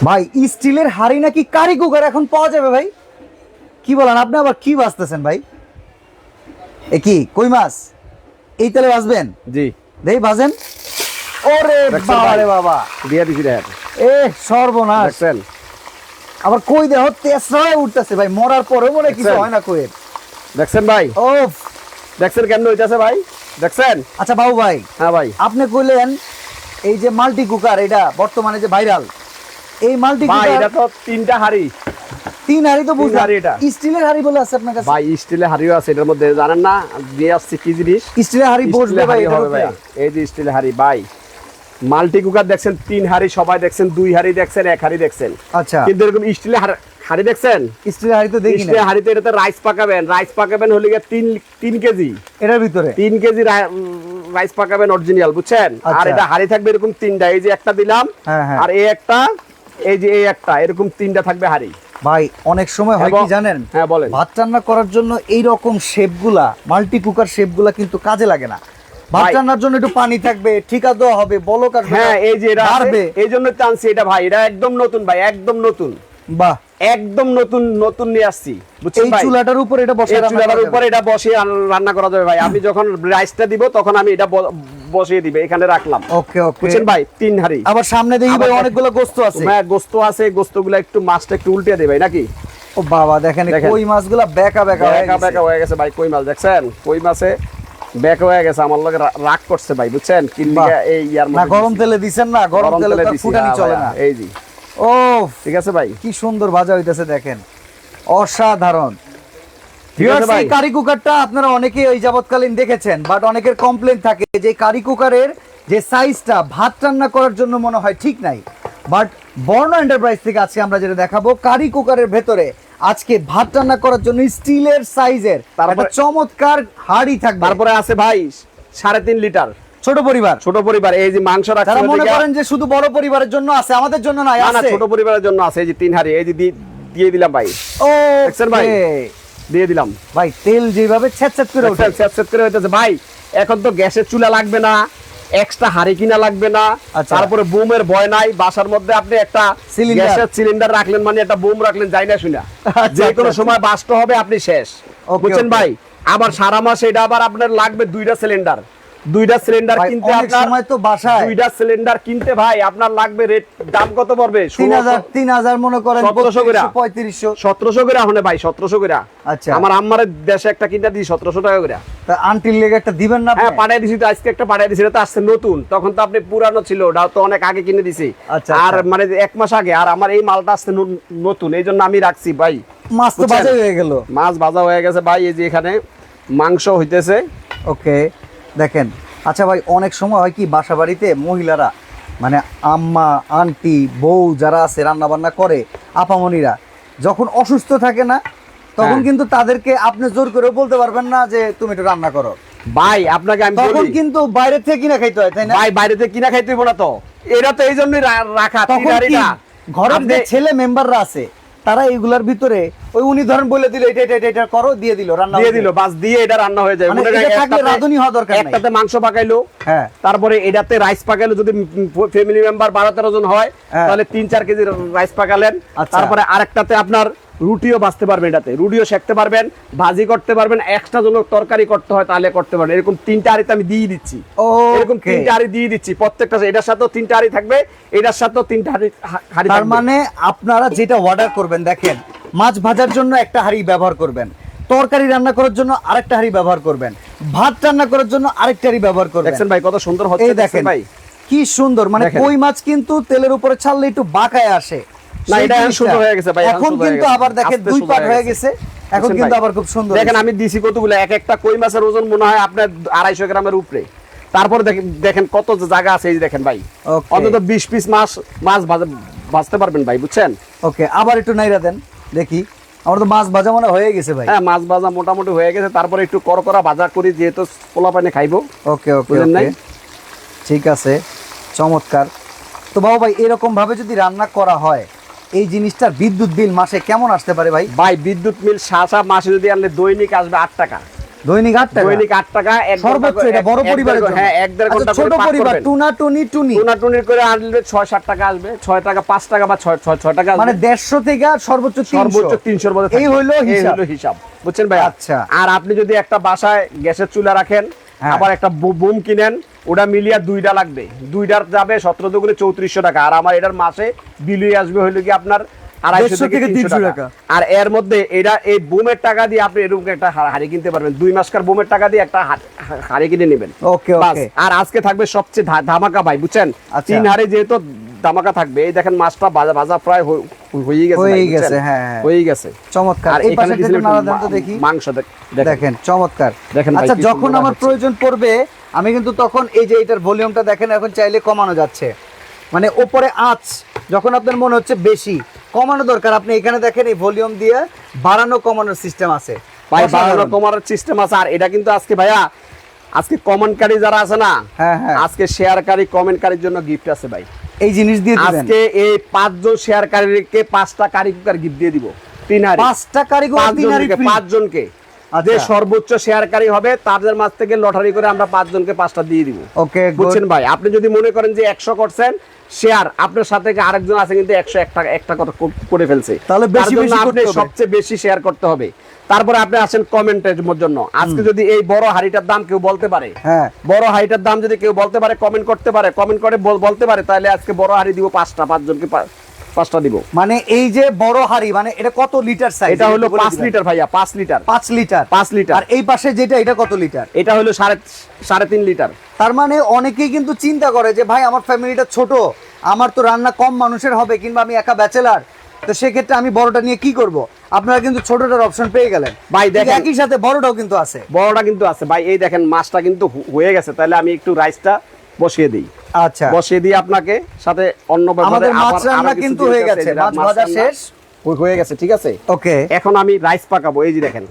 ভাই স্টিলের হাড়ি নাকি কারি কুকার এখন পাওয়া যাবে ভাই? কি বলেন আপনি আবার কি বাঁচতেছেন ভাই? এ কি কই মাছ? এই তেলে বাঁচবেন জি। দেই ভাজেন ওরে বাবা? রে বাবা। দিয়ে দিছি দেখেন এ সর্বনাশ। আবার কই দেহ তেসরায় উঠতেছে ভাই মরার পরে মনে কিছু হয় না কইের দেখছেন ভাই? ও দেখছেন কেমন হইতাছে ভাই? দেখছেন? আচ্ছা বাবু ভাই হ্যাঁ ভাই। আপনি কইলেন এই যে মাল্টি কুকার এটা বর্তমানে যে ভাইরাল এই মাল্টি ভাই এটা তো তিনটা হাড়ি। তিন হাড়ি তো বুঝলাম। এটা। স্টিলের হাড়ি বলে আছে আপনার কাছে? ভাই স্টিলের হাড়িও আছে এটার মধ্যে জানেন না? দিয়ে আসছে কি জিনিস? স্টিলের হাড়ি বসবে ভাই এই যে স্টিলের হাড়ি ভাই। মাল্টি কুকার দেখছেন তিন হাড়ি সবাই দেখছেন দুই হাড়ি দেখছেন এক হাড়ি দেখছেন। আচ্ছা। কিন্তু এরকম স্টিলের হাড়- দেখছেন? স্টিলের হাড়ি তো দেখি না স্টিলের হাড়িতে এটাতে রাইস পাকাবেন। রাইস পাকাবেন হলে গিয়ে তিন তিন কেজি। এটার ভিতরে? তিন কেজি রাইস পাকাবেন অরিজিনাল বুঝছেন? আর আচ্ছা। এটা হাড়ি থাকবে এরকম তিনটা। এই যে একটা দিলাম হ্যাঁ, হ্যাঁ। আর এই একটা এই যে এই একটা এরকম তিনটা থাকবে হাড়ি। ভাই অনেক সময় হয় কি জানেন? হ্যাঁ বলেন। ভাত রান্না করার জন্য এই রকম শেপগুলা মাল্টি কুকার শেপগুলা কিন্তু কাজে লাগে না। ভাত রান্নার জন্য একটু পানি থাকবে ঠিকা দেওয়া হবে বলক আসবে হ্যাঁ এই যে এটা এই জন্য এটা ভাই এটা একদম নতুন ভাই একদম নতুন। বাহ। একদম নতুন নতুন নিয়ে আসছি এই চুলাটার উপর এটা বসে চুলাটার উপরে এটা রান- রান্না করা যাবে ভাই। আমি যখন রাইসটা দিব তখন আমি এটা বসিয়ে দিবে এখানে রাখলাম। ওকে ওকে। বুঝছেন ভাই? তিন হাড়ি। আবার সামনে দেখি ভাই অনেকগুলো গোস্ত আছে। হ্যাঁ গোস্ত আছে গোস্তগুলো একটু মাছটা একটু উল্টে দেবে নাকি? ও বাবা দেখেন কই মাছগুলা বেকা বেকা বেকা বেকা হয়ে গেছে ভাই কই মাছ দেখছেন? কই মাছে বেকা হয়ে গেছে আমার লগে রাগ করছে ভাই বুঝছেন? কিনলিগা। এই ইয়ার না গরম তেলে দিছেন না গরম তেলে তো ফুটানি হ্যাঁ চলে না। এই জি ও ঠিক আছে ভাই? কি সুন্দর ভাজা হইতেছে দেখেন। অসাধারণ ঠিক আছে Viewers, ভাই? এই কারি কুকারটা আপনারা ওই যাবৎকালীন দেখেছেন বাট অনেকের কমপ্লেন থাকে যে কারি কুকারের যে সাইজটা ভাত রান্না করার জন্য মনে হয় ঠিক নাই। বাট বর্ণ এন্টারপ্রাইজ থেকে আজকে আমরা যেটা দেখাবো কারি কুকারের ভেতরে আজকে ভাত রান্না করার জন্য স্টিলের সাইজের তারপরে- চমৎকার হাড়ি থাকবে। তারপরে আছে ভাই সাড়ে তিন লিটার। ছোট পরিবার। ছোট পরিবার এই যে মাংস যারা মনে করেন যে শুধু বড় পরিবারের জন্য আছে আমাদের জন্য নাই না ছোট পরিবারের জন্য আছে এই যে তিন হাড়ি এই যে দিয়ে দিলাম ভাই। দেখছেন ভাই? দিয়ে দিলাম। ভাই তেল যেভাবে ছেদ ছেদ করে ওঠে। স্যাঁত করে হইতেছে। ভাই এখন তো গ্যাসের চুলা লাগবে না এক্সট্রা হাড়ি কিনা লাগবে না। আচ্ছা। তারপরে বুমের ভয় নাই বাসার মধ্যে আপনি একটা। গ্যাসের সিলিন্ডার রাখলেন মানে একটা বুম রাখলেন যাই না শুনা যে কোনো। সময় বাস্ট হবে আপনি শেষ। বুঝছেন ভাই? আবার সারা মাস এটা আবার আপনার লাগবে দুইটা সিলিন্ডার দুইটা সিলিন্ডার কিনতে আপনার সময় তো বাসায়। দুইটা সিলিন্ডার কিনতে ভাই আপনার লাগবে রেট দাম কত পড়বে? তিন হাজার তিন হাজার মনে করেন 1700 করে। পঁয়ত্রিশশো। সতেরোশো করে হনে ভাই সতেরোশো করে। আচ্ছা। আমার আম্মার দেশে একটা কিনতে দিই সতেরোশো টাকা করে। তা আন্টির লেগে একটা দিবেন না হ্যাঁ পাঠাই দিছি তো আজকে একটা পাঠাই দিছি এটা আসছে নতুন। তখন তো আপনি পুরানো ছিল ওটাও তো অনেক আগে কিনে দিছি। আচ্ছা, আর আচ্ছা। মানে এক মাস আগে আর আমার এই মালটা আসছে নতুন এই জন্য আমি রাখছি ভাই। মাছ তো? বাজে হয়ে গেল। মাছ ভাজা হয়ে গেছে ভাই এই যে এখানে মাংস হইতেছে। ওকে দেখেন। আচ্ছা ভাই অনেক সময় হয় কি বাসা বাড়িতে মহিলারা মানে আম্মা আন্টি বউ যারা আছে রান্না বান্না করে আপামনিরা যখন অসুস্থ থাকে না তখন হ্যাঁ। কিন্তু তাদেরকে আপনি জোর করে বলতে পারবেন না যে তুমি একটু রান্না করো। ভাই আপনাকে আমি তখন কিন্তু বাইরে থেকে কিনা খাইতে হয় তাই না? ভাই বাইরে থেকে কিনা খাইতে হইবো না তো। এটা তো এই জন্যই রাখা তখন ঘরের ছেলে মেম্বাররা আছে তারা এইগুলার ভিতরে ওই উনি ধরেন বলে দিল এটা এটা এটা, এটা করো দিয়ে দিল রান্না দিয়ে দিল বাস দিয়ে এটা রান্না হয়ে যায় মানে এটা থাকলে রাঁধুনি হওয়া দরকার নাই। একটাতে মাংস পাকাইলো হ্যাঁ তারপরে এটাতে রাইস পাকাইলো যদি ফ্যামিলি মেম্বার বারো তেরো জন হয় হ্যাঁ। তাহলে তিন চার কেজি রাইস পাকালেন আচ্ছা। তারপরে আরেকটাতে আপনার রুটিও বাঁচতে পারবেন এটাতে। রুটিও সেকতে পারবেন ভাজি করতে পারবেন এক্সট্রা জন্য তরকারি করতে হয় তাহলে করতে পারবেন। এরকম তিনটা আড়িতে আমি দিয়ে দিচ্ছি। এরকম তিনটা হাড়ি দিয়ে দিচ্ছি। প্রত্যেকটা এটার সাথেও তিনটা হাড়ি থাকবে এটার সাথেও তিনটা হাড়ি হাড়ি তার মানে আপনারা যেটা অর্ডার করবেন দেখেন মাছ ভাজার জন্য একটা হাঁড়ি ব্যবহার করবেন। তরকারি রান্না করার জন্য আরেকটা হাঁড়ি ব্যবহার করবেন। ভাত রান্না করার জন্য আরেকটা হাঁড়ি ব্যবহার করবেন। দেখছেন ভাই কত সুন্দর হচ্ছে দেখেন ভাই। কি সুন্দর। মানে কই মাছ কিন্তু তেলের উপরে ছাড়লে একটু বাঁকায় আসে। এখন কিন্তু আবার দেখেন দুই পাট হয়ে গেছে। এখন কিন্তু আবার খুব সুন্দর দেখেন আমি দিছি কতগুলো? এক একটা কই মাছের ওজন মনে হয় আপনার আড়াইশো গ্রামের উপরে। তারপরে দেখেন কত জায়গা আছে এই দেখেন ভাই। অন্তত বিশ পিস মাছ মাছ ভাজা- ভাজতে পারবেন ভাই বুঝছেন? ওকে আবার একটু নাইরা দেন দেখি। আমার তো মাছ ভাজা মনে হয়ে গেছে ভাই। হ্যাঁ মাছ ভাজা মোটামুটি হয়ে গেছে। তারপরে একটু করকরা ভাজা করি যেহেতু পোলা পানি খাইবো। ওকে? ওকে ঠিক আছে চমৎকার। তো বাবু ভাই এরকম ভাবে যদি রান্না করা হয় এই জিনিসটার বিদ্যুৎ বিল মাসে কেমন আসতে পারে ভাই ভাই বিদ্যুৎ মিল সাসা মাসে যদি আনলে দৈনিক আসবে আট টাকা দৈনিক আট টাকা দৈনিক আট টাকা সর্বোচ্চ এটা বড় পরিবারের জন্য হ্যাঁ এক দেড় আচ্ছা, ঘণ্টা ছোট পরিবার। টুনা টুনি টুনি করে আনলে ছয় সাত টাকা আসবে ছয় টাকা পাঁচ টাকা বা ছয় ছয় ছয় টাকা। মানে দেড়শো থেকে আর সর্বোচ্চ সর্বোচ্চ তিনশো তিনশোর মধ্যে এই হিসাব। বুঝছেন ভাই আচ্ছা। আর আপনি যদি একটা বাসায় গ্যাসের চুলা রাখেন। আবার একটা বুম কিনেন ওটা মিলিয়ে দুইটা লাগবে। দুইটার যাবে সতেরো দুগুণে চৌত্রিশশো টাকা। আর আমার এটার মাসে বিলই আসবে হইল কি আপনার আড়াইশো থেকে তিনশো টাকা। আর এর মধ্যে এটা এই বুমের টাকা দিয়ে আপনি এরকম একটা হাড়ি কিনতে পারবেন। দুই মাসকার বুমের টাকা দিয়ে একটা হাড়ি কিনে নেবেন। ওকে আর আজকে থাকবে সবচেয়ে ধামাকা ভাই বুঝছেন? আচ্ছা। তিন হাড়ে যেহেতু ধামাকা থাকবে। এই দেখেন মাছটা ভাজা ভাজা প্রায় হয়ে- গেছে বুঝছেন? গেছে, হ্যাঁ, হ্যাঁ। হয়েই গেছে। চমৎকার। এই পাশে তো দেখি। মাংস দেখেন। দেখেন চমৎকার। দেখেন আচ্ছা যখন আমার প্রয়োজন পড়বে আমি কিন্তু তখন এই যে এটার ভলিউমটা দেখেন এখন চাইলে কমানো যাচ্ছে। মানে ওপরে আঁচ যখন আপনার মনে হচ্ছে বেশি কমানো দরকার। আপনি এখানে দেখেন এই ভলিউম দিয়ে বাড়ানো কমানোর সিস্টেম আছে। ভাই বাড়ানো কমানোর সিস্টেম আছে। আর এটা কিন্তু আজকে ভাইয়া আজকে কমেন্টকারী যারা আছে না হ্যাঁ, হ্যাঁ। আজকে শেয়ারকারী কমেন্টকারীর জন্য গিফট আছে ভাই। এই জিনিস দিয়ে দিবেন? আজকে এই পাঁচজন শেয়ারকারীকে পাঁচটা কারি কুকার গিফট দিয়ে দিব তিন হাড়ি পাঁচটা কারিগর তিন হাড়ি পাঁচজনকে। আচ্ছা। যে সর্বোচ্চ শেয়ারকারী হবে তাদের মাঝ থেকে লটারি করে আমরা পাঁচজনকে পাঁচটা দিয়ে দিব। ওকে বুঝছেন ভাই? আপনি যদি মনে করেন যে একশো করছেন শেয়ার আপনার সাথে কি আরেকজন আছে কিন্তু একশো একটা কথা করে ফেলছে। তাহলে বেশি বেশি আপনি। সবচেয়ে বেশি শেয়ার করতে হবে। তারপরে আপনি আসেন কমেন্টের জন্য। আজকে যদি এই বড় হাড়িটার দাম কেউ বলতে পারে হ্যাঁ। বড় হাড়িটার দাম যদি কেউ বলতে পারে কমেন্ট করতে পারে কমেন্ট করে বলতে পারে তাহলে আজকে বড় হাড়ি দিব পাঁচটা পাঁচজনকে পাঁচটা দিব। মানে এই যে বড় হাড়ি মানে এটা কত লিটার সাইজ এটা হলো পাঁচ লিটার ভাইয়া পাঁচ লিটার। পাঁচ লিটার। পাঁচ লিটার। আর এই পাশে যেটা এটা কত লিটার? এটা হলো সাড়ে সাড়ে তিন লিটার। তার মানে অনেকেই কিন্তু চিন্তা করে যে ভাই আমার ফ্যামিলিটা ছোট আমার তো রান্না কম মানুষের হবে কিংবা আমি একা ব্যাচেলার তো সেক্ষেত্রে আমি বড়টা নিয়ে কি করব? আপনারা কিন্তু ছোটটার অপশন পেয়ে গেলেন। ভাই, দেখেন। একই সাথে বড়টাও কিন্তু আছে। বড়টা কিন্তু আছে। ভাই এই দেখেন মাছটা কিন্তু হয়ে গেছে। তাহলে আমি একটু রাইসটা বসিয়ে দিই। আচ্ছা। বসিয়ে দিয়ে আপনাকে সাথে অন্য আমাদের মাছ রান্না কিন্তু হয়ে গেছে, মাছ ভাজা শেষ। হয়ে- গেছে ঠিক আছে? ওকে। এখন আমি রাইস পাকাবো। এই যে দেখেন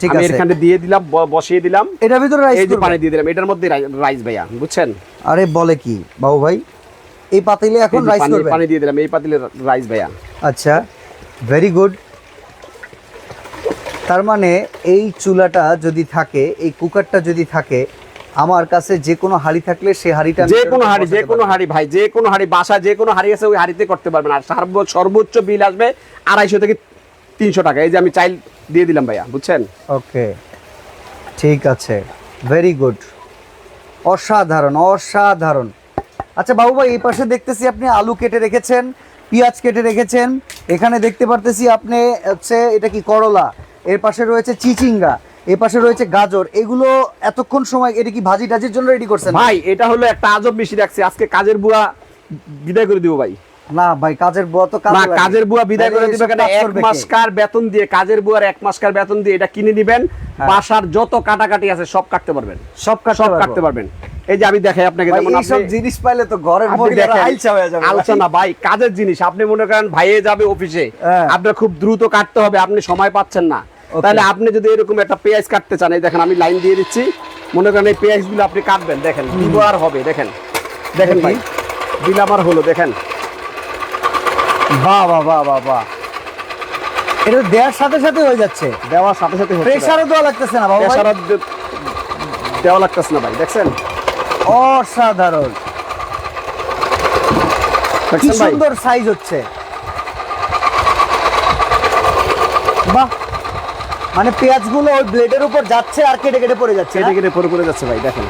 ঠিক আমি আছে। এখানে দিয়ে দিলাম বসিয়ে দিলাম। এটার ভিতরে রাইস এই যে পানি দিয়ে দিলাম। এটার মধ্যে রাইস ভাইয়া বুঝছেন? আরে বলে কি? বাবু ভাই এই পাতিলে এখন রাইস করবেন? পানি দিয়ে দিলাম এই পাতিলে রাইস ভাইয়া। আচ্ছা ভেরি গুড তার মানে এই চুলাটা যদি থাকে এই কুকারটা যদি থাকে আমার কাছে যে কোনো হাড়ি থাকলে সেই হাড়িটা যে কোনো হাড়ি যে কোনো হাড়ি ভাই যে কোনো হাড়ি বাসা যে কোনো হাড়ি আছে ওই হাড়িতে করতে পারবেন। আর সর্ব- সর্বোচ্চ বিল আসবে আড়াইশো থেকে তিনশো টাকা। এই যে আমি চাইল দিয়ে দিলাম ভাইয়া বুঝছেন? ওকে ঠিক আছে ভেরি গুড অসাধারণ অসাধারণ। আচ্ছা বাবু ভাই এই পাশে দেখতেছি আপনি আলু কেটে রেখেছেন, পেঁয়াজ কেটে রেখেছেন। এখানে দেখতে পারতেছি আপনি হচ্ছে, এটা কি করলা? এর পাশে রয়েছে চিচিঙ্গা, এর পাশে রয়েছে গাজর। এগুলো এতক্ষণ সময়, এটা কি ভাজি টাজির জন্য রেডি করছেন? ভাই, এটা হলো একটা আজব বেশি রাখছি। আজকে কাজের বুড়া বিদায় করে দিব ভাই। না ভাই কাজের বুয়া তো না কাজের বুয়া বিদায় করে দিবে কেন? এক করবে কে? মাসকার বেতন দিয়ে কাজের বুয়ার এক মাসকার বেতন দিয়ে এটা কিনে নিবেন। হ্যাঁ। বাসার যত কাটাকাটি আছে সব কাটতে পারবেন। সব সব কাটতে পারবেন। এই যে আমি দেখাই আপনাকে যেমন আপনি জিনিস পাইলে তো ঘরের মহিলারা দেখেন, হয়ে যাবে। ভাই। আলোচনা ভাই কাজের জিনিস। আপনি মনে করেন ভাইয়ে যাবে অফিসে। হ্যাঁ। আপনার খুব দ্রুত কাটতে হবে আপনি সময় পাচ্ছেন না. তাহলে আপনি যদি এরকম একটা পেঁয়াজ কাটতে চান এই দেখেন আমি লাইন দিয়ে দিচ্ছি। মনে করেন এই পেঁয়াজগুলো আপনি কাটবেন দেখেন দিব আর হবে দেখেন। দেখেন ভাই বিল আমার হলো দেখেন। বাহ বাহ বাহ বাহ বাহ। এটা দেওয়ার সাথে সাথে হয়ে যাচ্ছে। দেওয়ার সাথে সাথে হচ্ছে প্রেসারও দেওয়া লাগতেছে না বাবা প্রেসার দেওয়া লাগতেছে না ভাই দেখছেন? অসাধারণ। কি সুন্দর সাইজ হচ্ছে। বাহ। মানে পেঁয়াজগুলো ওই ব্লেডের উপর যাচ্ছে আর কেটে কেটে পড়ে যাচ্ছে কেটে কেটে পরে পরে যাচ্ছে ভাই দেখেন।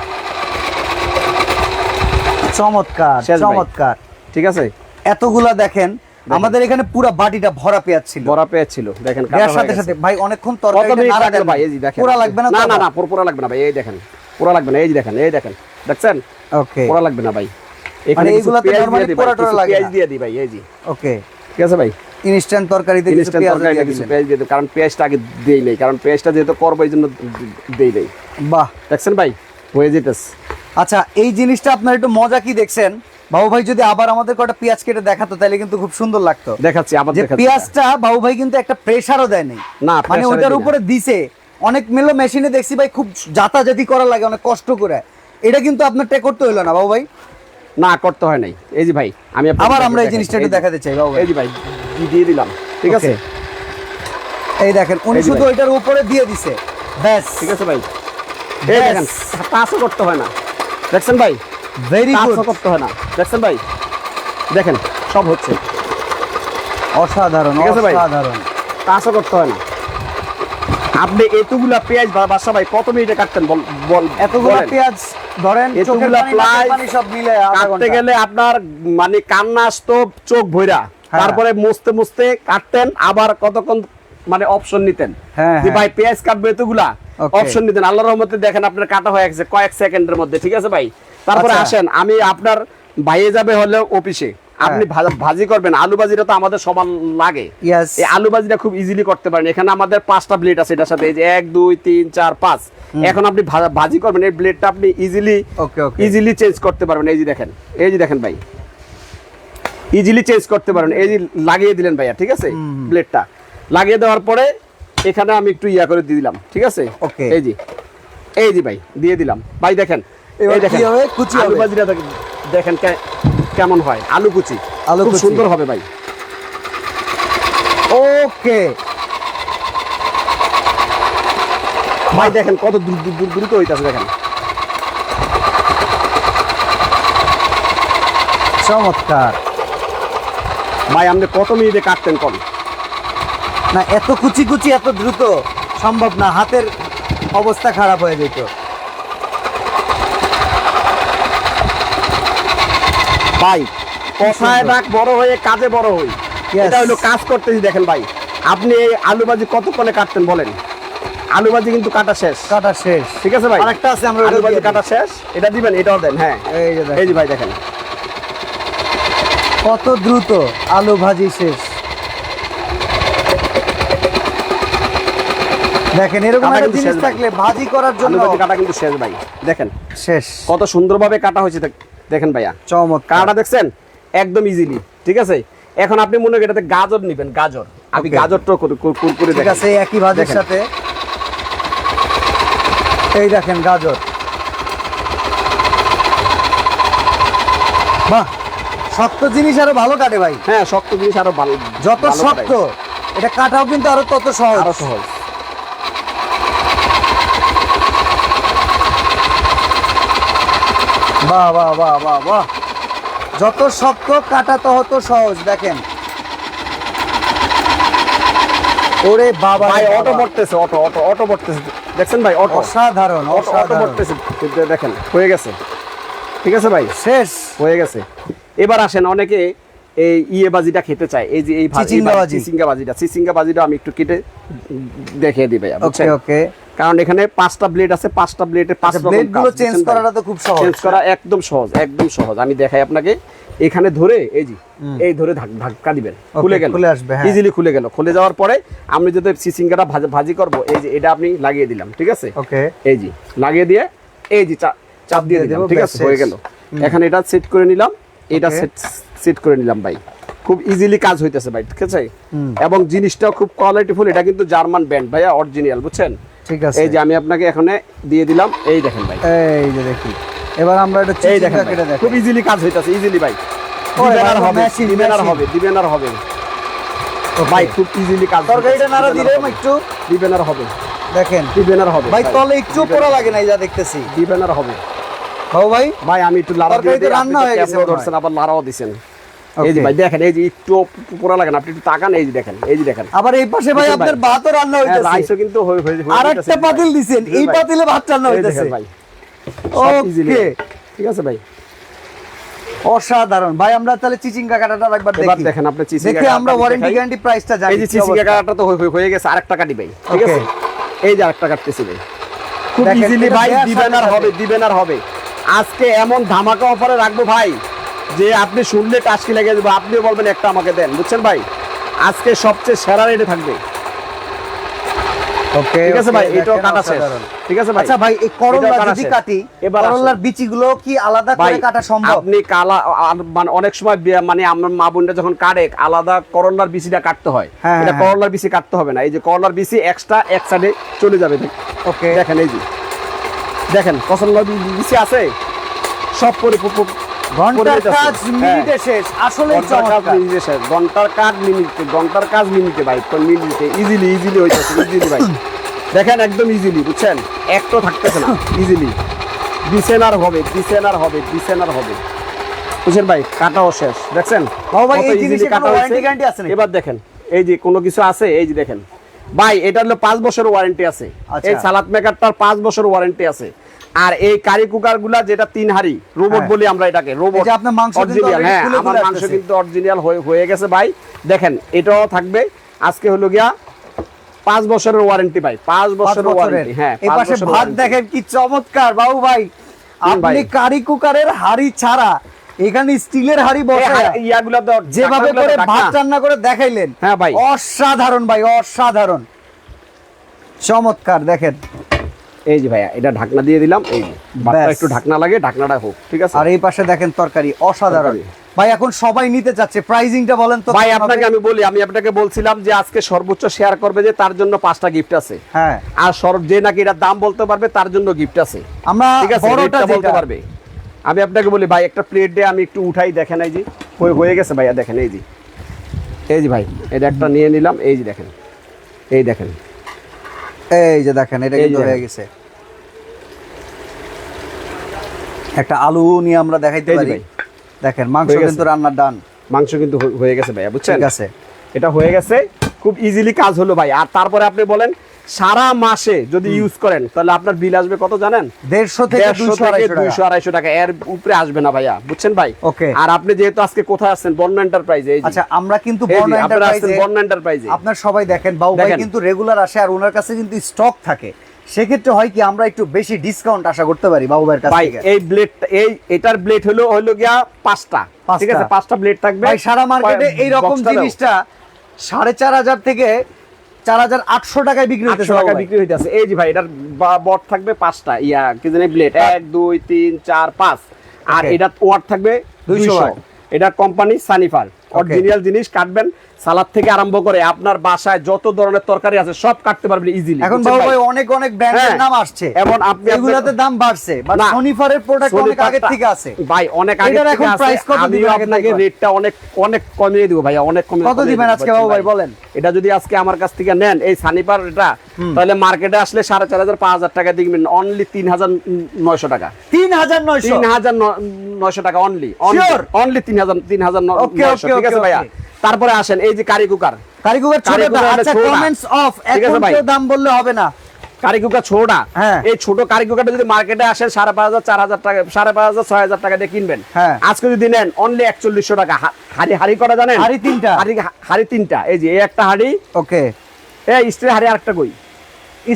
চমৎকার চমৎকার। ঠিক আছে? এতগুলা দেখেন আমাদের এখানে পুরো বাটিটা ভরা পেঁয়াজ ছিল। বড়া পেঁয়াজ ছিল। দেখেন কাটা দেওয়ার হয়ে সাথে সাথে ভাই অনেকক্ষণ মিনিট নাড়া দেন ভাই? এই দেখেন। পুরা লাগবে না না না না পুরো পুরো লাগবে না ভাই এই দেখেন। পুরো লাগবে না এই দেখেন এই দেখেন। দেখছেন? ওকে পোড়া লাগবে না ভাই। মানে এখানে এইগুলাতে দিই ভাই, পোড়া টোড়া কিছু লাগে পেঁয়াজ দিয়ে দিই ভাই এই যে। ওকে ঠিক আছে ভাই? ইনস্ট্যান্ট তরকারিতে কিছু পেঁয়াজ দিয়ে কারণ পেঁয়াজটা আগে দেই নাই কারণ পেঁয়াজটা যেহেতু করব এই জন্য দেই নাই। বাহ। দেখছেন ভাই? হয়ে যেতেছে। আচ্ছা এই জিনিসটা আপনার একটু মজা কি দেখছেন? বাবু ভাই যদি আবার আমাদের কটা পেঁয়াজ কেটে দেখাতো তাহলে কিন্তু খুব সুন্দর লাগতো। দেখাচ্ছি আবার দেখাচ্ছি। পেঁয়াজটা বাবু ভাই কিন্তু একটা প্রেসারও দেয় নাই না, মানে ওটার। উপরে দিছে। অনেক মেলো মেশিনে দেখছি ভাই খুব জাতাজাতি করা লাগে অনেক কষ্ট করে। এটা কিন্তু করতে হলো না বাবু ভাই না করতে হয় নাই। এই যে ভাই আমি আবার আমরা এই। জিনিসটা একটু দেখাতে চাই বাবু এই যে ভাই দিয়ে দিলাম ঠিক আছে? এই দেখেন উনি শুধু ওইটার উপরে দিয়ে দিছে। ব্যাস। ঠিক আছে ভাই। এই দেখেন টাচও করতে হয় না। দেখছেন ভাই? ভেরি গুড করতে হয় না। দেখছেন ভাই? দেখেন সব হচ্ছে। অসাধারণ? অসাধারণ। করতে হয় না। আপনি এতগুলা পেঁয়াজ বাসা ভাই কত মিনিটে কাটতেন? বল এতগুলো পেঁয়াজ ধরেন এতগুলা সব মিলে কাটতে গেলে আপনার মানে কান্না আসতো চোখ ভৈরা হ্যাঁ। তারপরে মুছতে মুছতে কাটতেন আবার কতক্ষণ মানে অপশন নিতেন। হ্যাঁ, যে হ্যাঁ। ভাই পেঁয়াজ কাটবে এতগুলা অপশন নিতেন। আল্লাহর রহমতে দেখেন আপনার কাটা হয়ে গেছে কয়েক সেকেন্ডের মধ্যে ঠিক আছে ভাই? তারপরে আচ্ছা। আসেন আমি আপনার বাইরে যাবে হলে অফিসে আপনি ভাজি করবেন আলু ভাজিটা তো আমাদের সমান লাগে। এই আলু ভাজিটা খুব ইজিলি করতে পারেন। এখানে আমাদের পাঁচটা ব্লেড আছে এটার সাথে এই যে এক দুই তিন চার পাঁচ। এখন আপনি ভাজি করবেন এই ব্লেডটা আপনি ইজিলি. ইজিলি চেঞ্জ করতে পারবেন। এই যে দেখেন এই যে দেখেন ভাই। ইজিলি চেঞ্জ করতে পারেন এই যে লাগিয়ে দিলেন ভাইয়া ঠিক আছে? ব্লেডটা লাগিয়ে দেওয়ার পরে এখানে আমি একটু ইয়া করে দিয়ে দিলাম ঠিক আছে. এই যে এই যে ভাই দিয়ে দিলাম। ভাই দেখেন এই দেখেন কুচি আলু ভাজিটা দেখেন- দেখেন কেমন হয় আলু কুচি আলু খুব সুন্দর হবে ভাই। ওকে। ভাই দেখেন কত দ্রুত হইতাছে দেখেন। চমৎকার। ভাই আপনি কত মিনিটে কাটতেন কম? না এত কুচি কুচি এত দ্রুত সম্ভব না হাতের অবস্থা খারাপ হয়ে যেত। ভাই কথায় ডাক বড় হয়ে কাজে বড় হই? এটা হলো কাজ করতেছি দেখেন ভাই। আপনি এই আলু ভাজি কতক্ষণে কাটতেন বলেন? আলু ভাজি কিন্তু কাটা শেষ। কাটা শেষ। ঠিক আছে ভাই? আরেকটা আছে আমরা আলু ভাজি কাটা শেষ। এটা দিবেন এটাও দেন হ্যাঁ। এই যে দেখেন। এই যে ভাই দেখেন। কত দ্রুত আলু ভাজি শেষ। দেখেন এরকম একটা জিনিস থাকলে ভাজি করার আলু জন্য ভাজি কাটা কিন্তু শেষ ভাই। দেখেন শেষ। কত সুন্দরভাবে কাটা হয়েছে দেখেন ভাইয়া। চমৎকার। কাটা দেখছেন? একদম ইজিলি ঠিক আছে? এখন আপনি মনে করেন এটাতে গাজর নেবেন গাজর। আমি Okay. গাজরটা করে করে- করে ঠিক আছে একই ভাজির। সাথে। এই দেখেন গাজর। বাহ শক্ত জিনিস আরও ভালো কাটে ভাই। হ্যাঁ শক্ত জিনিস আরও ভালো যত শক্ত এটা কাটাও কিন্তু আরও তত সহজ। আরও সহজ। বাহ বাহ বাহ বাহ বাহ। যত শক্ত কাটা তত সহজ দেখেন। ওরে বাবা ভাই অটো পড়তেছে অটো অটো অটো পড়তেছে দেখছেন ভাই অটো? অসাধারণ অটো পড়তেছে দেখেন হয়ে গেছে। ঠিক আছে ভাই? শেষ। হয়ে গেছে। এবার আসেন অনেকে এই ইয়ে বাজিটা খেতে চায়। এই যে এই ভা- এই চিচিঙ্গা বাজি। চিচিঙ্গা বাজিটা চিচিঙ্গা বাজিটা আমি একটু কেটে দেখিয়ে দিই ভাইয়া ওকে ওকে। কারণ এখানে পাঁচটা ব্লেড আছে পাঁচটা ব্লেডে পাঁচ আচ্ছা, রকম blade করাটা তো খুব সহজ। চেঞ্জ করা একদম সহজ একদম সহজ। আমি দেখাই আপনাকে। এখানে ধরে এই যে এই ধরে ধাক- ধাক্কা দিবেন খুলে গেল। খুলে আসবে, হ্যাঁ। ইজিলি খুলে গেল। খুলে যাওয়ার পরে আমি যদি চিচিঙ্গাটা ভাজি- ভাজি করব এই যে এটা আপনি লাগিয়ে দিলাম ঠিক আছে? ওকে। এই যে লাগিয়ে দিয়ে এই যে চাপ দিয়ে দিয়ে দিলাম ঠিক আছে? হয়ে গেল। এখন এটা সেট করে নিলাম। এটা সেট সেট করে নিলাম ভাই। খুব ইজিলি কাজ হইতেছে ভাই ঠিক আছে? এবং জিনিসটাও খুব কোয়ালিটিফুল এটা কিন্তু জার্মান ব্যান্ড ভাইয়া অরিজিনাল বুঝছেন? ঠিক আছে। এই যে আমি আপনাকে এখানে দিয়ে দিলাম এই দেখেন ভাই। এই যে দেখি। এবার আমরা এটা এই দেখেন কেটে দেখি খুব ইজিলি কাজ হইতাছে ইজিলি ভাই। দিবেন আর হবে দিবেন আর হবে দিবেন আর হবে ভাই খুব ইজিলি কাজ তরকারিটা নাড়া দিলে একটু দিবেন আর হবে। দেখেন। দিবেন আর হবে ভাই তলে একটু পোড়া লাগে না যা দেখতেছি। দিবেন আর হবে। বাবু ভাই। ভাই আমি একটু লাড়া দিয়ে রান্না হয়ে গেছে। ধরছেন আবার লাড়াও দিছেন। এই যে ভাই দেখেন এই যে একটু পোড়া লাগে না আপনি একটু তাকান এই যে দেখেন এই যে দেখেন। আবার এই পাশে ভাই আপনার। ভাতও রান্না হ্যাঁ, হইতেছে। রাইসও কিন্তু হয়ে- হয়ে- আর একটা পাতিল এই পাতিলে ভাত রান্না হইতেছে। ভাই। ওকে ঠিক আছে ভাই। অসাধারণ। ভাই আমরা তাহলে চিচিঙ্গা কাটাটা একবার দেখি। দেখেন আপনি চিচিঙ্গা দেখে আমরা ওয়ারেন্টি। গ্যারান্টি প্রাইসটা জানি। এই যে চিচিঙ্গা কাটাটা তো হয়ে- গেছে আরেকটা কাটি ভাই ঠিক আছে? এই যে আরেকটা কাটতেছি ভাই। খুব দেখেন, ইজিলি ভাই দিবেন আর হবে দিবেন আর হবে। আজকে এমন ধামাকা অফারে রাখব ভাই যে আপনি শুনলে টাস্কি লেগে যাবে আপনিও বলবেন একটা আমাকে দেন বুঝছেন ভাই? আজকে সবচেয়ে সেরা রেটে থাকবে। ঠিক আছে ভাই? এটাও দেখেন, কাটা শেষ। ঠিক আছে ভাই? আচ্ছা ভাই এই করলা যদি কাটি করলার বিচিগুলো কি আলাদা করে কাটা সম্ভব? আপনি কালা মানে অনেক সময় মানে আমার মা বোনরা যখন কাটে আলাদা করলার বিচিটা কাটতে হয়। হ্যাঁ, এটা হ্যাঁ। করলার বিচি কাটতে হবে না। এই যে করলার বিচি এক্সট্রা এক সাইডে চলে যাবে। ওকে দেখেন এই যে। দেখেন করলার বিচি আছে? সব পরে প- প- পরে ঘণ্টার যেতেছে। কাজ হ্যাঁ। মিনিটে শেষ আসলে মিনিটে শেষ। ঘণ্টার কাজ মিনিটে ঘণ্টার কাজ মিনিটে ভাই মিনিটে ইজিলি ইজিলি হইতেছে ইজিলি ভাই। দেখেন একদম ইজিলি বুঝছেন? একটু থাকতেছে না ইজিলি বিছেনার হবে বিছেনার হবে বিছেনার হবে। বুঝছেন ভাই কাটাও শেষ দেখছেন? ভাই, এই জিনিসে কাটা আছে এবার দেখেন এই যে কোনো কিছু আছে এই যে দেখেন। ভাই এটা হলো পাঁচ বছর ওয়ারেন্টি আছে। আচ্ছা। এই সালাদ মেকারটার পাঁচ বছর ওয়ারেন্টি আছে। আর এই কারি কুকারগুলা যেটা তিন হাড়ি রোবট হ্যাঁ। বলি আমরা এটাকে রোবট আপনার মাংস অরিজিনাল হ্যাঁ আমার মাংস কিন্তু অরিজিনাল হয়ে গেছে ভাই। দেখেন এটাও থাকবে। আজকে হলো গিয়া পাঁচ বছরের ওয়ারেন্টি ভাই পাঁচ বছরের ওয়ারেন্টি হ্যাঁ এই পাশে ভাত দেখেন কি চমৎকার বাবু ভাই। আপনি কারি কুকারের হাড়ি ছাড়া এখানে স্টিলের হাড়ি এই বসে হা- ইয়াগুলা তো যেভাবে করে ভাত রান্না করে দেখাইলেন। হ্যাঁ ভাই। অসাধারণ ভাই অসাধারণ। চমৎকার দেখেন। এই যে ভাইয়া এটা ঢাকনা দিয়ে দিলাম এই যে। একটু ঢাকনা লাগে ঢাকনাটা হোক ঠিক আছে? আর এই পাশে দেখেন তরকারি অসাধারণ। ভাই এখন সবাই নিতে চাচ্ছে প্রাইজিংটা বলেন তো ভাই আপনাকে আমি বলি আমি আপনাকে বলছিলাম যে আজকে সর্বোচ্চ শেয়ার করবে যে তার জন্য পাঁচটা গিফট আছে। হ্যাঁ। আর সর- যে নাকি এটার দাম বলতে পারবে তার জন্য গিফট আছে। আমরা বড়টা বলতে পারবে। আমি আপনাকে বলি ভাই একটা প্লেট দিয়ে আমি একটু উঠাই দেখেন এই যে। হয়ে- হয়ে গেছে ভাইয়া দেখেন এই যে। এই যে ভাই। এটা একটা নিয়ে নিলাম এই যে দেখেন। এই দেখেন। এই যে দেখেন এটা কিন্তু হয়ে গেছে। একটা আলু নিয়ে আমরা দেখাইতে পারি। দেখেন মাংস কিন্তু রান্নার ডান। মাংস কিন্তু হয়ে- হয়ে গেছে ভাইয়া বুঝছেন? ঠিক আছে। এটা হয়ে গেছে। খুব ইজিলি কাজ হলো ভাই। আর তারপরে আপনি বলেন সারা মাসে যদি ইউজ করেন তাহলে আপনার বিল আসবে কত জানেন? দেড়শো থেকে দুইশো আড়াইশো টাকা। এর উপরে আসবে না ভাইয়া বুঝছেন ভাই? Okay. আর আপনি যেহেতু আজকে কোথায় আসছেন বন্য এন্টারপ্রাইজে আচ্ছা আমরা কিন্তু বর্ণ এন্টারপ্রাইজে আপনার সবাই দেখেন বাবু ভাই কিন্তু রেগুলার আসে আর ওনার কাছে কিন্তু স্টক থাকে। সেক্ষেত্রে হয় কি আমরা একটু বেশি ডিসকাউন্ট আশা করতে পারি বাবু ভাইয়ের কাছ থেকে। এই ব্লেড এই এটার ব্লেড হলো হলো গিয়া পাঁচটা। ঠিক আছে? পাঁচটা ব্লেড থাকবে। ভাই সারা মার্কেটে বক্সটা দাও। জিনিসটা সাড়ে চার হাজার থেকে চার হাজার আটশো টাকায় বিক্রি হইতেছে 800 টাকা বিক্রি হইতেছে। এই যে ভাই এটার বট থাকবে পাঁচটা ইয়া কি জানি ব্লেড এক দুই তিন চার পাঁচ। আর এটা ওয়াট থাকবে 200 দুইশো। এটা কোম্পানি সানিফার অরিজিনাল জিনিস কাটবেন সালাদ থেকে আরম্ভ করে আপনার বাসায় যত ধরনের তরকারি আছে সব কাটতে পারবেন ইজিলি এখন বাবু ভাই? অনেক অনেক ব্র্যান্ডের। নাম আসছে। এবং আপনি এগুলাতে দাম বাড়ছে বাট। সনিফারের প্রোডাক্ট অনেক আগের থেকে আছে। ভাই অনেক আগে থেকে এখন আছে। price কত আমিও দিবেন আগে আপনাকে রেটটা অনেক অনেক কমিয়ে দিব ভাইয়া অনেক কমিয়ে কত দিবেন আজকে বাবু ভাই, বলেন? এটা যদি আজকে আমার কাছ থেকে নেন এই সানিপার এটা তাহলে মার্কেটে আসলে সাড়ে চার হাজার পাঁচ হাজার টাকা দিবেন অনলি তিন হাজার নয়শো টাকা। তিন হাজার নয়শো? তিন হাজার নয়শো টাকা অনলি? অনলি তিন হাজার তিন হাজার ঠিক আছে ভাইয়া। তারপরে আসেন এই যে কারি কুকার। কারিগর ছোটটা আচ্ছা কমেন্টস অফ এখন। কেউ দাম বললে হবে না। কারি কুকার ছোটটা হ্যাঁ। এই ছোট কারি কুকারটা যদি মার্কেটে আসে সাড়ে পাঁচ হাজার চার হাজার টাকা সাড়ে পাঁচ হাজার ছয় হাজার টাকা দিয়ে কিনবেন। হ্যাঁ। আজকে যদি নেন অনলি একচল্লিশশো টাকা। হাড়ি হাড়ি করা জানেন? হাড়ি তিনটা। হাড়ি হাড়ি তিনটা। এই যে এই একটা হাড়ি। ওকে এই স্টিলের হাড়ি আরেকটা কই?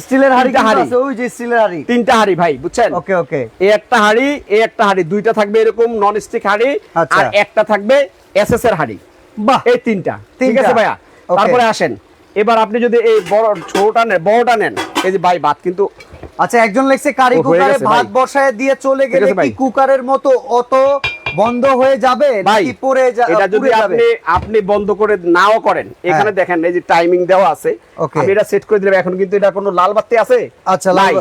স্টিলের হাড়ি তিনটা কিন্তু হাঁড়ি। ওই যে স্টিলের হাড়ি। তিনটা হাড়ি ভাই বুঝছেন? ওকে ওকে এই একটা হাড়ি এই একটা হাড়ি দুইটা থাকবে এরকম নন স্টিক হাড়ি আচ্ছা। আর একটা থাকবে এসএস এর হাড়ি। বাহ। এই তিনটা। ঠিক তিনটা। আছে ভাইয়া? তারপরে আসেন। এবার আপনি যদি এই বড় ছোটটা নেন বড়টা নেন। এই যে ভাই ভাত কিন্তু আচ্ছা একজন লেখছে কারি কুকারে ভাত বসায় দিয়ে চলে গেলে কি। কুকারের মতো অত বন্ধ হয়ে যাবে নাকি পড়ে যা- এটা যদি আপনি আপনি বন্ধ করে নাও করেন এখানে দেখেন এই যে টাইমিং দেওয়া আছে আমি এটা সেট করে দিলাম এখন কিন্তু এটা কোনো লাল বাতি আছে আচ্ছা, লাল- নাই।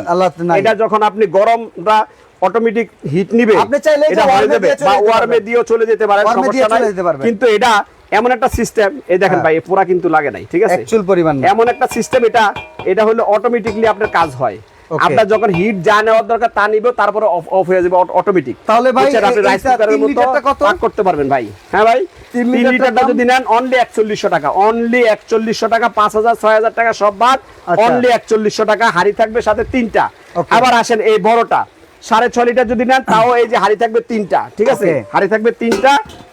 নাই। এটা যখন আপনি গরমটা অটোমেটিক হিট নিবে আপনি চাইলে এটা হয়ে ওয়ার্মে যাবে দিয়ে বা ওয়ার্মে। দিয়েও চলে যেতে পারে সমস্যা নাই কিন্তু এটা এমন একটা সিস্টেম এই দেখেন হ্যাঁ। ভাই পুরা কিন্তু লাগে নাই ঠিক আছে অ্যাকচুয়াল পরিমাণ এমন একটা সিস্টেম এটা এটা হলো অটোমেটিকলি আপনার কাজ হয়. আপনার যখন হিট যা নেওয়ার দরকার তা নিবে তারপরে অফ হয়ে যাবে অটোমেটিক তাহলে ভাই আপনি রাইস কুকারের মতো পাক করতে পারবেন ভাই। হ্যাঁ ভাই? তিন লিটারটা যদি নেন অনলি একচল্লিশশো টাকা। অনলি একচল্লিশশো টাকা পাঁচ হাজার ছয় হাজার টাকা সব বাদ। আচ্ছা। অনলি একচল্লিশশো টাকা হাড়ি থাকবে সাথে তিনটা। আবার আসেন এই বড়টা। সাড়ে ছয় লিটার যদি নেন তাও এই যে হাড়ি থাকবে তিনটা ঠিক আছে? হাড়ি থাকবে তিনটা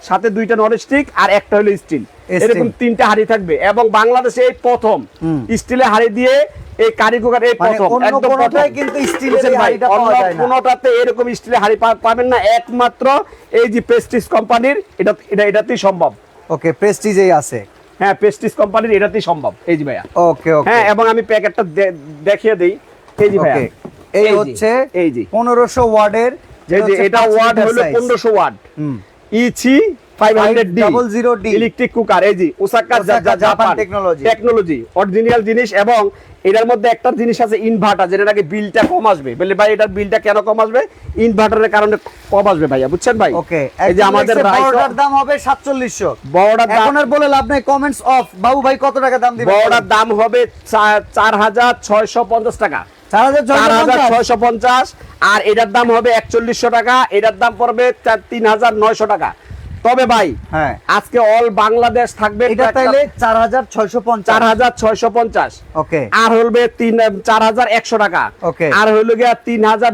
সাথে দুইটা নন স্টিক আর একটা হলো স্টিল এরকম তিনটা হাড়ি থাকবে। এবং বাংলাদেশে এই প্রথম। স্টিলের হাড়ি দিয়ে এই কারি কুকার এই মানে প্রথম একদম কিন্তু স্টিলের বুঝছেন এই ভাই? হাঁড়িটা পাওয়া যায় না। কোনোটাতে এরকম স্টিলের হাড়ি পাবেন না। একমাত্র এই যে পেস্টিস কোম্পানির এটা এটা এটাতেই সম্ভব। ওকে প্রেস্টিজেই আছে। হ্যাঁ পেস্টিস কোম্পানির এটাতেই সম্ভব। এই ভাইয়া। ওকে ওকে হ্যাঁ এবং আমি প্যাকেটটা দেখিয়ে দেই। এই ভাইয়া। এই হচ্ছে এই যে। এটা হলো itchy 500D 500D electric cooker এই জি Osaka Japan Japan technology original জিনিস এবং এটার মধ্যে একটা জিনিস আছে ইনভার্টার যেটা নাকি বিলটা কম আসবে। বলে ভাই এটার বিলটা কেন কম আসবে? ইনভার্টারের কারণে কম আসবে ভাইয়া বুঝছেন ভাই? ওকে এই যে আমাদের বড়টার দাম হবে 4700 বড়টার দাম এখন আর বলে লাভ নাই কমেন্টস অফ বাবু ভাই কত টাকা দাম দিবেন? বড়টার দাম হবে চা- চার হাজার ছয়শো পঞ্চাশ টাকা। 4650 চার হাজার ছয়শো পঞ্চাশ। আর এটার দাম হবে একচল্লিশশো টাকা এটার দাম পড়বে তিন হাজার নয়শো টাকা। তবে ভাই হ্যাঁ। আজকে অল বাংলাদেশ থাকবে এটা তাইলে 4650 চার হাজার ছয়শো পঞ্চাশ। ওকে। আর হলবে তিন চার হাজার একশো টাকা। Okay. আর হইল গিয়া তিন হাজার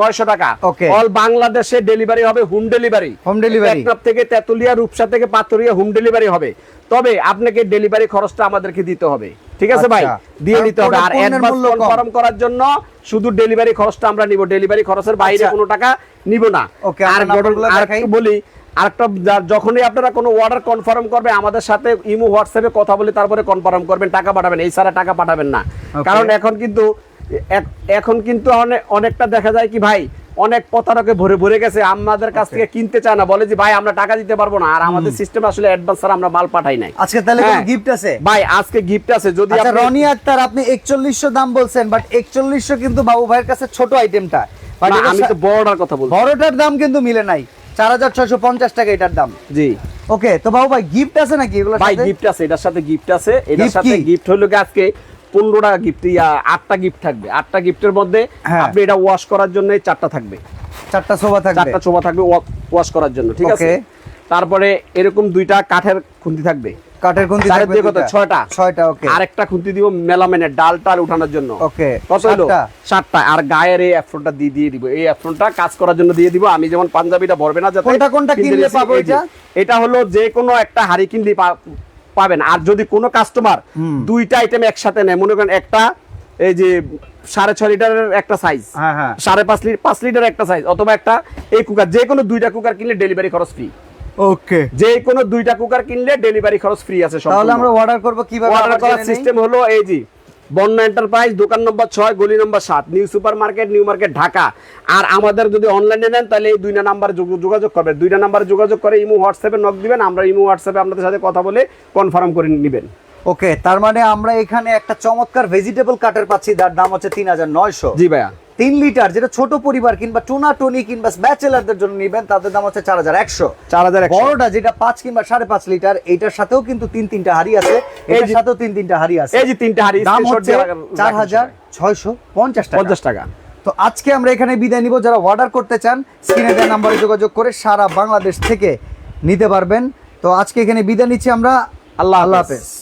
নয়শো টাকা। Okay. অল বাংলাদেশে ডেলিভারি হবে হোম ডেলিভারি Home delivery। থেকে তেতুলিয়া রূপসা থেকে পাতুরিয়া হোম ডেলিভারি হবে। তবে আপনাকে ডেলিভারি খরচটা আমাদেরকে দিতে হবে। ঠিক আছে ভাই? আচ্ছা। দিয়ে দিতে হবে। আর অ্যাডভান্স কনফার্ম করার জন্য শুধু ডেলিভারি খরচটা আমরা নিব। ডেলিভারি খরচের বাইরে আচ্ছা। কোনো টাকা নিব না। আমরা আর বলি আরেকটা যখনই আপনারা কোনো অর্ডার কনফার্ম করবে আমাদের সাথে ইমো হোয়াটসঅ্যাপে কথা বলে তারপরে কনফার্ম করবেন টাকা পাঠাবেন। এই ছাড়া টাকা পাঠাবেন না। কারণ এখন কিন্তু এখন কিন্তু অনেকটা দেখা যায় কি ভাই অনেক প্রতারকে ভরে ভরে গেছে আমাদের কাছ থেকে কিনতে চায় না। বলে যে ভাই আমরা টাকা দিতে পারব না। আর আমাদের সিস্টেম আসলে অ্যাডভান্স ছাড়া আমরা মাল পাঠাই নাই। আজকে তাহলে কোনো হ্যাঁ। গিফট আছে? ভাই আজকে গিফট আছে। যদি আচ্ছা আপনি- রনি আক্তার আপনি 4100 দাম বলছেন বাট 4100 কিন্তু বাবু ভাইয়ের কাছে ছোট আইটেমটা আমি তো বড়টার কথা বলছি। বড়টার দাম কিন্তু মিলে নাই। 4650 টাকা এটার দাম। জি। ওকে তো বাবু ভাই গিফট আছে নাকি এগুলো ভাই গিফট আছে এটার সাথে গিফট আছে। এটার সাথে গিফট হলো কি আজকে পনেরোটা গিফট আটটা গিফট থাকবে। আটটা গিফটের মধ্যে হ্যাঁ। আপনি এটা ওয়াশ করার জন্য চারটা থাকবে। চারটা শোভা থাকবে। চারটা শোভা থাকবে ওয়াশ করার জন্য ঠিক আছে? তারপরে এরকম দুইটা কাঠের খুন্তি থাকবে। কাঠের চারের থাকবে কত? দুইটা? ছয়টা। ছয়টা ওকে আরেকটা খুন্তি দিব মেলামেনের ডাল টাল উঠানোর জন্য। ওকে কত হলো আর গায়ের এই অ্যাফ্রনটা দিয়ে দিয়ে দিব। এই অ্যাফ্রনটা কাজ করার জন্য দিয়ে দিব। আমি যেমন পাঞ্জাবিটা ভরবে না যাতে কোনটা কোনটা কিনলে পাবো এটা? এটা হলো যে কোনো একটা হাড়ি কিনলে পাবেন। আর যদি কোনো কাস্টমার দুইটা আইটেম একসাথে নেয় মনে করেন একটা এই যে সাড়ে ছয় লিটারের একটা সাইজ হ্যাঁ হ্যাঁ। সাড়ে পাঁচ লিটার পাঁচ লিটার একটা সাইজ অথবা একটা এই কুকার যে কোনো দুইটা কুকার কিনলে ডেলিভারি খরচ ফ্রি ওকে যে কোনো দুইটা কুকার কিনলে ডেলিভারি খরচ ফ্রি আছে তাহলে আমরা অর্ডার করব কীভাবে অর্ডার করার সিস্টেম হলো এই জি বন্যা এন্টারপ্রাইজ দোকান নম্বর ছয় গলি নম্বর সাত new super market new market Dhaka আর আমাদের যদি অনলাইনে নেন তাহলে এই দুইটা নাম্বার যোগাযোগ করবেন। দুইটা নাম্বার যোগাযোগ করে ইমো হোয়াটসঅ্যাপে নক দিবেন আমরা ইমো হোয়াটসঅ্যাপে আপনাদের সাথে কথা বলে কনফার্ম করে নেবেন। ওকে তার মানে আমরা এখানে একটা চমৎকার ভেজিটেবল কাটার পাচ্ছি যার দাম হচ্ছে তিন হাজার নয়শো। জি ভাইয়া। তিন লিটার যেটা ছোট পরিবার কিংবা টোনা টনি কিংবা ব্যাচেলারদের জন্য নিবেন তাদের দাম হচ্ছে চার হাজার একশো। চার হাজার বড়টা যেটা পাঁচ কিংবা সাড়ে পাঁচ লিটার এইটার সাথেও কিন্তু তিন তিনটা হাড়ি আছে এটার সাথেও তিন তিনটা হাড়ি আছে। এই যে তিনটা হাড়ি দাম হচ্ছে চার হাজার ছয়শো পঞ্চাশ টাকা। পঞ্চাশ টাকা। তো আজকে আমরা এখানে বিদায় নিব যারা অর্ডার করতে চান স্ক্রিনে দেওয়া নাম্বারে যোগাযোগ করে সারা বাংলাদেশ থেকে নিতে পারবেন। তো আজকে এখানে বিদায় নিচ্ছি আমরা। আল্লাহ আল্লাহ। হাফেজ।